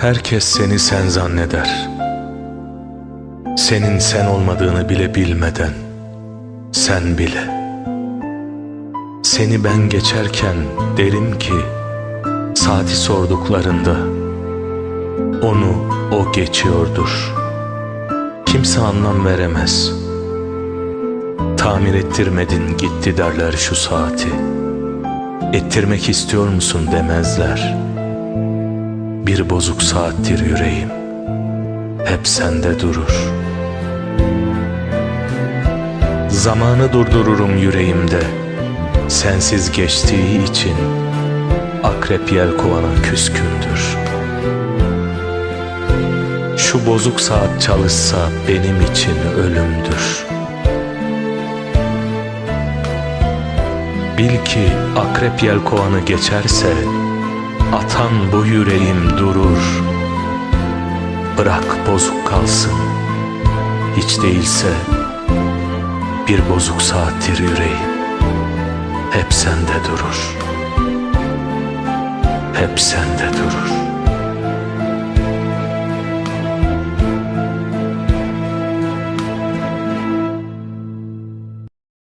Herkes seni sen zanneder. Senin sen olmadığını bile bilmeden sen bile. Seni ben geçerken derim ki saati sorduklarında onu o geçiyordur. Kimse anlam veremez. Tamir ettirmedin gitti derler şu saati. Ettirmek istiyor musun demezler. Bir bozuk saattir yüreğim. Hep sende durur. Zamanı durdururum yüreğimde. Sensiz geçtiği için akrep yelkovana küskündür. Şu bozuk saat çalışsa benim için ölümdür. Bil ki akrep yelkovanı geçerse atan bu yüreğim durur. Bırak bozuk kalsın. Hiç değilse bir bozuk saattir yüreğim. Hep sende durur. Hep sende durur.